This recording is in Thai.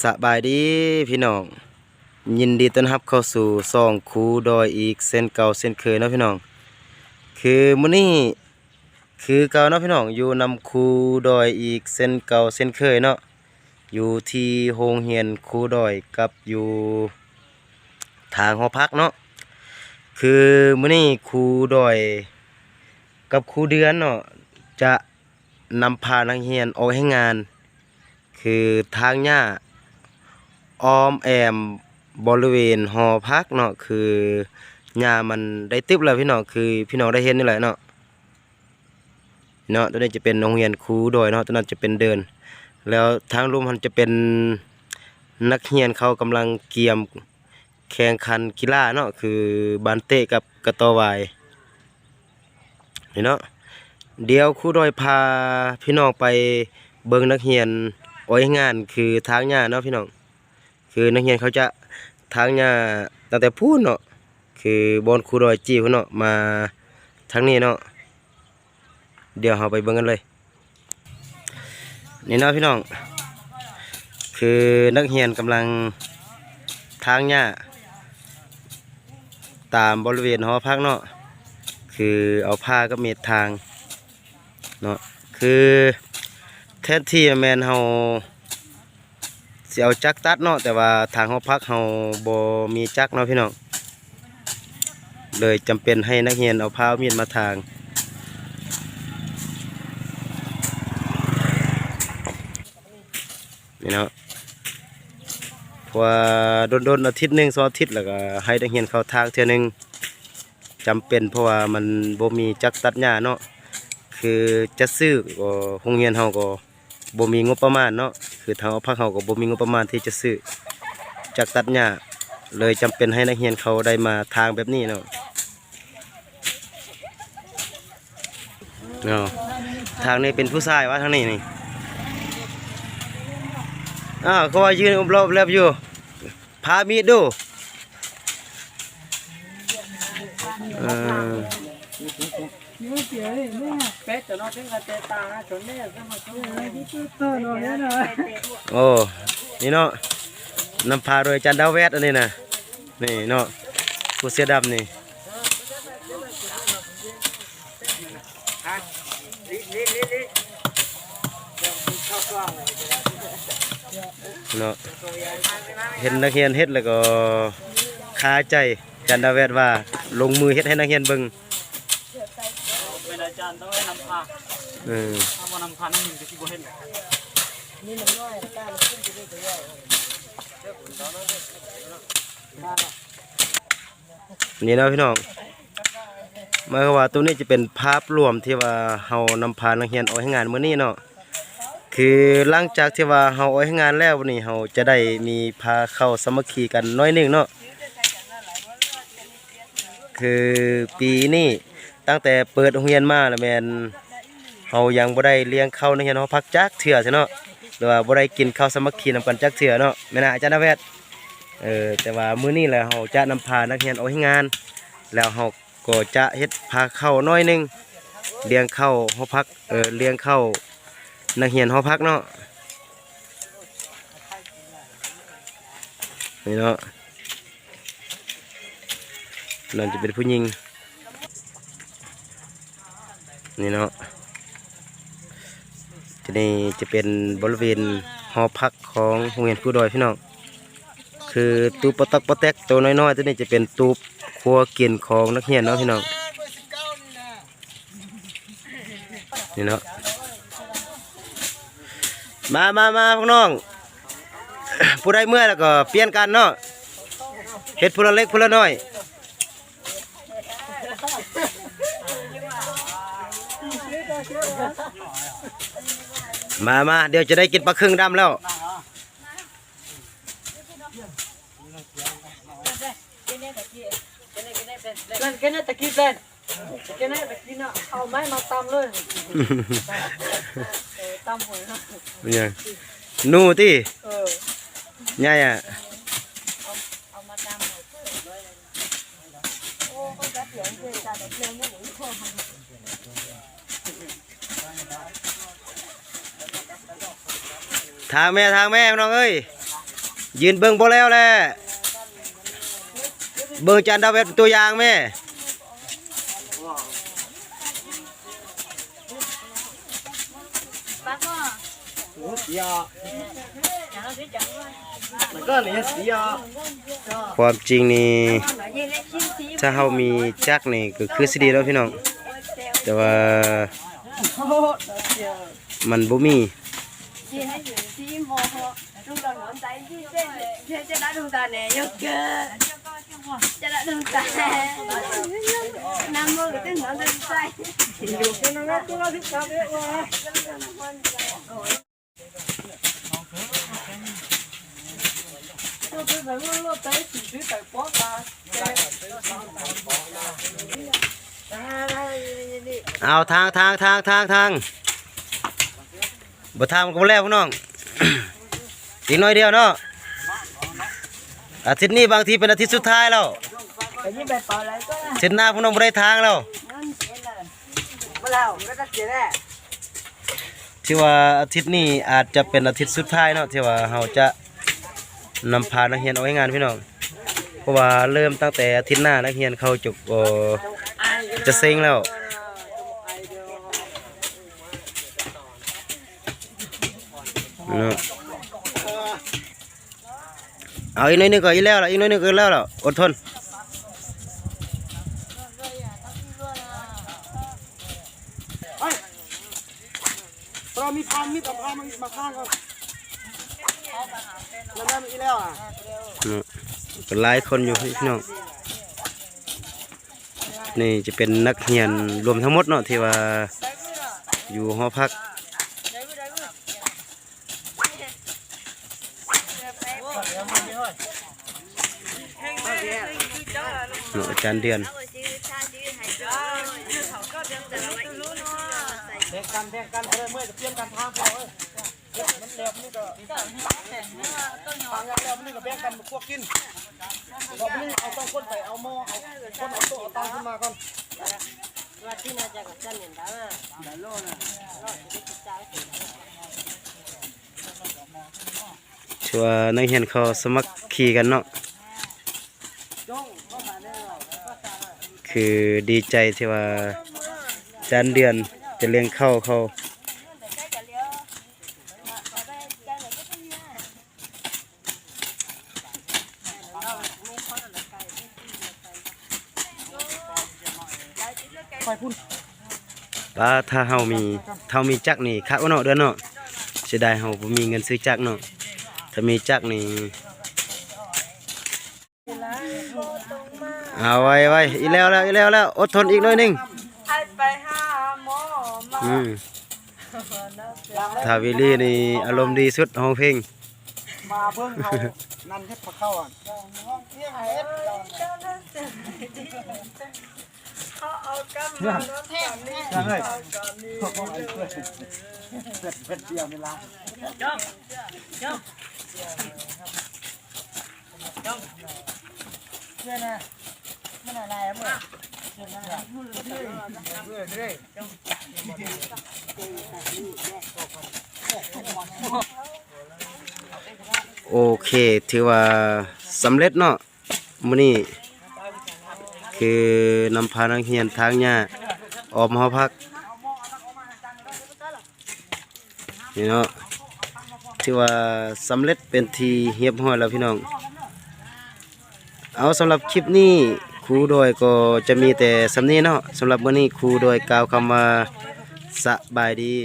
สบายดีพี่น้อง ยินดีต้อนรับเข้าสู่ซองคูดอยอีกเส้นเก่าเส้นเคยเนาะพี่น้อง คือมื้อนี้คือเก่าเนาะพี่น้องอยู่นำคูดอยอีกเส้นเก่าเส้นเคยเนาะอยู่ที่โรงเรียนคูดอยกับอยู่ทางหอพักเนาะคือมื้อนี้คูดอย กับคูเดือนเนาะจะนำพานักเรียนออกให้งาน คือทางหญ้า อ้อมแอมบริเวณหอพักเนาะคือหญ้ามันได้ติบแล้วพี่น้องคือพี่น้องได้เห็นนี่แหละเนาะเนาะตัวนี้จะเป็นโรงเรียนครูโดยเนาะตัวนั้นจะเป็นเดิน แล้วทางรุมมันจะเป็นนักเรียนเขากำลังเกียมแข่งขันกีฬาเนาะคือบานเตะกับกระตอวายนี่เนาะเดี๋ยวครูดอยพาพี่น้องไปเบิ่งนักเรียนโอ้อยงานคือทางหญ้าเนาะพี่น้อง คือนักเรียนเขาจะทางหญ้าตั้งแต่พูนเนาะคือบอนครูดอยจีเนาะมาทางนี้เนาะเดี๋ยวเราไปเบิ่งกันเลยนี่เนาะพี่น้อง คือนักเรียนกำลังทางหญ้าตามบริเวณหอพักเนาะคือเอาผ้ากับเม็ดทางเนาะคือแทนที่แมนเฮา สิเอาจักรตัดเนาะแต่ว่าทางเฮาพักเฮาบ่มีจักรเนาะพี่น้องเลยจำเป็นให้นักเรียนเอาผ้ามีดมาทางนี่เนาะเพราะว่าโดนอาทิตย์หนึ่งสองอาทิตย์แล้วก็ให้นักเรียนเข้าทางเทื่อนึงจำเป็นเพราะว่ามันบ่มีจักรตัดหญ้าเนาะคือจะซื้อก็โรงเรียนเฮาก็บ่มีงบประมาณเนาะ คือเทางภาเฮาก็บ่มีงบประมาณที่จะซื้อจากตัดหญ้าเลยจำเป็นให้นักเรียนเขาได้มาทางแบบนี้เนาะเนาะทางนี้เป็นผู้ชายวะทางนี้นี่อ้าวเขาว่ายืนอุบรอบแลบอยู่พามีดดูเออ Petto, no, tengo teta, con lei, siamo tutto, no, no. โอ้นี่เนาะนำพาโดยจันดาวแวดอันนี้นะนี่เนาะผู้เสื้อดำนี่เนาะเห็นนักเรียนเฮ็ดแล้วก็คาใจจันดาวแวดว่าลงมือเฮ็ดให้นักเรียนเบิ่ง เป็นอาจารย์ต้องให้นำพาเออถ้ามานำพานั่นหนึ่งจะคิดว่าเห็นนี่เนาะพี่น้องหมายความว่าตัวนี้จะเป็นภาพรวมที่ว่าเฮานำพานักเรียนออกให้งานมื้อนี้เนาะคือหลังจากที่ว่าเฮาออกให้งานแล้ววันนี้เฮาจะได้มีพาเข้าสามัคคีกันน้อยหนึงเนาะคือปีนี้ ตั้งแต่เปิดโรงเรียนมาแล้วแมนเฮายังบ่ได้เลี้ยงข้าวในเรียนเฮาพักจักเถื่อใช่เนาะหรือว่าบ่ได้กินข้าวสมัคคีนำกันจักเถื่อเนาะแม่นอาจารย์นแวดเออแต่ว่ามื้อนี้แหละเฮาจะนำพานักเรียนออกให้งาน แล้วเฮาก็จะเฮ็ดพาเข้าวน้อยหนึงเลี้ยงข้าวเฮาพักเออเลี้ยงข้าวนักเรียนเฮาพักเนาะนี่เนาะนั่นจะเป็นผู้หญิง นี่เนาะจะนี่จะเป็นบริเวณหอพักของโรงเรียนผู้ดอยพี่น้องคือตูปตักปะแตกตัวน้อยๆตัวนี้จะเป็นตูบครัวกินของนักเรียนเนาะพี่น้องนี่เนาะมามามาพวกน้อง ผู้ใดเมื่อแล้วก็เปลี่ยนกันเนาะเฮ็ดผู้ละเล็กผู้ละน้อย มามาเดี๋ยวจะได้กินปลาครึ่งดำแล้วเล่นแค่นี้ตะกี้เล่นแค่นี้ตะกี้น่ะเอาไม้มาตำเลยตำหวยนะเนี่ยนู่ ทางแม่ทางแม่พี่น้องเอ้ยยืนเบิ่งบ่แล้วแหละเบิ่งจานดาวเวทเป็นตัวอย่างแม่ bác có เสีย nhà nó biết chẳng มันก็เนี่ยเสียความจริงนี่ถ้าเฮามีจักนี่ก็คือสิดีแล้วพี่น้อง แต่ว่ามันบ่มี chị hãy giữ xí mò họ lúc đầu ngón tay chị sẽ sẽ sẽ đã đúng ta nè yêu cơ sẽ đã đúng ta nam mô cái tên nó lên tay tôi cứ phải luôn luôn tới chỉ biết phải bó ta เอาทางทางทางทางทางบ่ทางมันก็บ่แล้วพี่น้อง อีกหน้อยเดียวเนาะอาทิตย์นี้บางทีเป็นอาทิตย์สุดท้ายแล้ว phải như bài bảo lại có là เส้นหน้าพวกน้องบ่ได้ทางแล้ว ngon thế là bắt đầu nó cắt chế đấy ที่ว่าอาทิตย์นี้อาจจะเป็นอาทิตย์สุดท้ายเนาะที่ว่าเราจะนำพานักเรียนเอาไว้งานพี่น้องเพราะว่าเริ่มตั้งแต่อาทิตย์หน้านักเรียนเข้าจบเอ่อจะเซ็งแล้ว เนาะเอาอีกหน่อยหนึงก็อีกแล้วล่ะอีกหน่อยหนึงก็อีกแล้วล่ะอดทนเรามีพานมีแต่พานมันมาข้างกันแล้วได้มาอีแล้วอะเนาะก็หลายคนอยู่พี่น้องนี่จะเป็นนักเรียนรวมทั้งหมดเนาะที่ว่าอยู่หอพัก เนาะอาจารย์เดือนแบ่งกันแบ่งกันเออเมื่อจะเปลี่ยนกันทางพอเอ้ยมันแหลมนี่ก็ทางอย่างแล้วมันนี่ก็แบ่งกันพวกกินบอกมันนี่เอาต้องคนไปเอาหม้อเอาคนเอาโต๊ะเอาตังขึ้นมาก่อนชัวนักเรียนเขาสมัครขี่กันเนาะ คือดีใจที่ว่าจารย์เดือนจะเลี้ยงเข้าเขาป้าถ้าเฮามีถ้าเฮามีจักรนี่คักเอาเนาะเด้อเนาะเสียดายเฮาบ่มีเงินซื้อจักรเนาะถ้ามีจักรนี่ เอาไว้ไว้อีแล้วแล้วอีแล้วแล้วอดทนอีกหน่อยหนึง ai phải ha mò mà อืมถ้าวิลลี่นี่อารมณ์ดีสุดห้องเพลงมาเพิ่งเขานั่นเฮ็ดผักเข้าอะห้องเที่ยงเฮ็ด họ ở cam mà nó thèm đi ยังไงพวกไอ้เพื่อนเผ็ดเผ็ดเดียวเวลา โอเค ถือว่าสำเร็จเนาะมื้อนี้คือนำพานักเรียนทางหญ้าออกมาหอพักนี่เนาะถือว่าสำเร็จเป็นทีเรียบร้อยแล้วพี่น้อง เอาสำหรับคลิปนี้ รูโดยก็จะมีแต่สำนีเนาะสำหรับวันนี้ครูโดยกล่าวคำว่าสบายดี